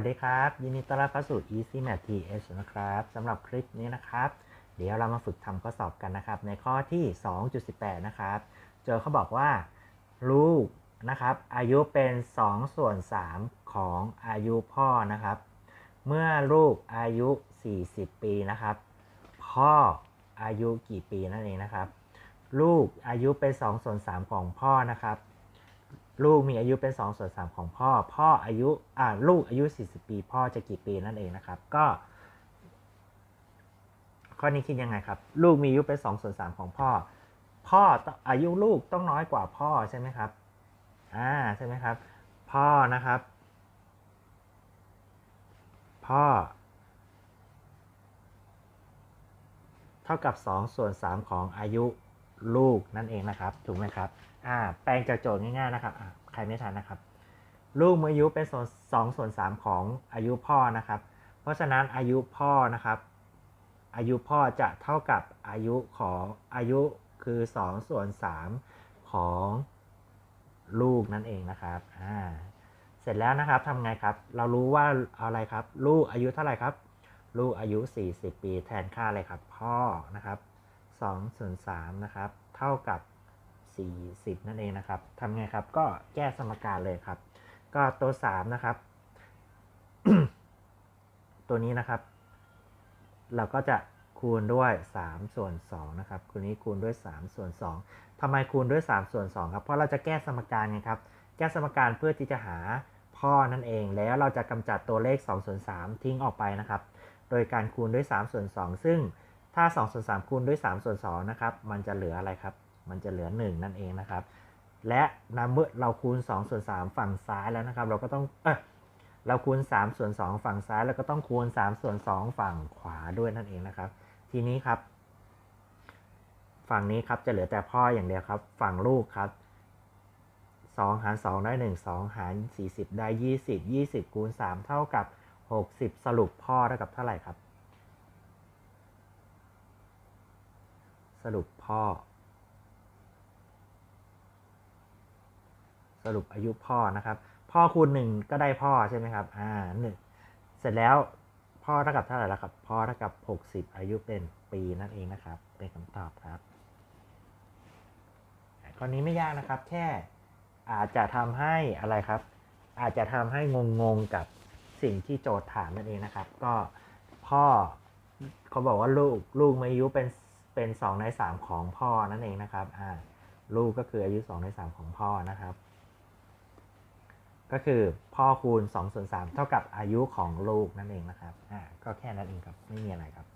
วัสดีครับ ยินดีต้อนรับเข้าสู่ Easy Math TH นะครับสำหรับคลิปนี้นะครับ เดี๋ยวเรามาฝึกทำข้อสอบกันนะครับ ในข้อที่ 2.18 นะครับ เจอเขาบอกว่า ลูกนะครับ อายุเป็น 2 ส่วน 3 ของอายุพ่อนะครับ เมื่อลูกอายุ 40 ปีนะครับ พ่ออายุกี่ปีนั่นเองนะครับ ลูกอายุเป็น 2 ส่วน 3 ของพ่อนะครับ ลูกมีอายุเป็น2ส่วน3ของพ่อ พ่ออายุอ่าลูกอายุ 40 ปี พ่อจะกี่ปีนั่นเองนะครับ ก็ ข้อนี้คิดยังไงครับ ลูกมีอายุเป็น2ส่วน3ของพ่อ พ่อองอายุลูกต้องน้อยกว่าพ่อใช่ไหมครับอ่าใช่ไหมครับ พ่อนะครับ พ่อ เท่ากับ2ส่วน3ของอายุ ลูกนั่นเองนะครับ ถูกไหมครับอ่าแปลงจากโจทย์ง่ายๆนะครับใครไม่ทันนะครับ ลูกเมื่ออายุเป็นส่วน2ส่วน3ของอายุพ่อนะครับ เพราะฉะนั้นอายุพ่อนะครับ อายุพ่อจะเท่ากับอายุของอายุคือ2ส่วน3ของลูกนั่นเองนะครับอ่าเสร็จแล้วนะครับทำไงครับ เรารู้ว่าอะไรครับ ลูกอายุเท่าไหร่ครับ ลูกอายุ 40 ปีแทนค่าอะไรครับ พ่อนะครับ 2ส่วน3นะครับ เท่ากับ 40 นั่นเองนะครับทำไงครับ ก็แก้สมการเลยครับ ก็ตัว 3 นะครับ ตัวนี้นะครับ เราก็จะคูณด้วย 3 ส่วน2นะครับคูณนี้คูณด้วย 3 ส่วน 2ทำไมคูณด้วย 3 ส่วน 2 ครับ เพราะเราจะแก้สมการไงครับ แก้สมการเพื่อที่จะหาพ่อนั่นเอง แล้วเราจะกำจัดตัวเลข 2 ส่วน 3 ทิ้งออกไปนะครับ โดยการคูณด้วย 3 ส่วน 2 ซึ่ง ถ้า2ส่วน3คูณด้วย3ส่วน2นะครับ มันจะเหลืออะไรครับ มันจะเหลือ 1 นั่นเองนะครับ และนเมื่อเราคูณ2ส่วน3ฝั่งซ้ายแล้วนะครับ เราก็ต้อง เออเราคูณ3ส่วน2ฝั่งซ้าย แล้วก็ต้องคูณ3ส่วน2ฝั่งขวาด้วยนั่นเองนะครับ ทีนี้ครับ ฝั่งนี้ครับจะเหลือแต่พ่ออย่างเดียวครับ ฝั่งลูกครับ2หาร2ได้1 2หาร40 ได้ 20 20คูณ3เท่ากับ 60 สรุปพ่อเท่ากับเท่าไหร่ครับ สรุปพ่อ สรุปอายุพ่อนะครับ พ่อคูณหนึ่งก็ได้พ่อใช่ไหมครับ อ่าหนึ่งเสร็จแล้วพ่อเท่ากับเท่าไหร่ล้วครับ พ่อเท่ากับ60อายุเป็นปีนั่นเองนะครับ เป็นคำตอบครับข้อนี้ไม่ยากนะครับ แค่อาจจะทำให้อะไรครับ อาจจะทำให้งงๆกับสิ่งที่โจทย์ถามนั่นเองนะครับ ก็พ่อเขาบอกว่าลูกลูกมีอายุเป็น เป็นสองในสามของพ่อนั่นเองนะครับอ่าลูกก็คืออายุ 2 ใน 3 ของพ่อนะครับ ก็คือพ่อคูณ2ส่วน3เท่ากับอายุของลูกนั่นเองนะครับอ่าก็แค่นั้นเองครับไม่มีอะไรครับ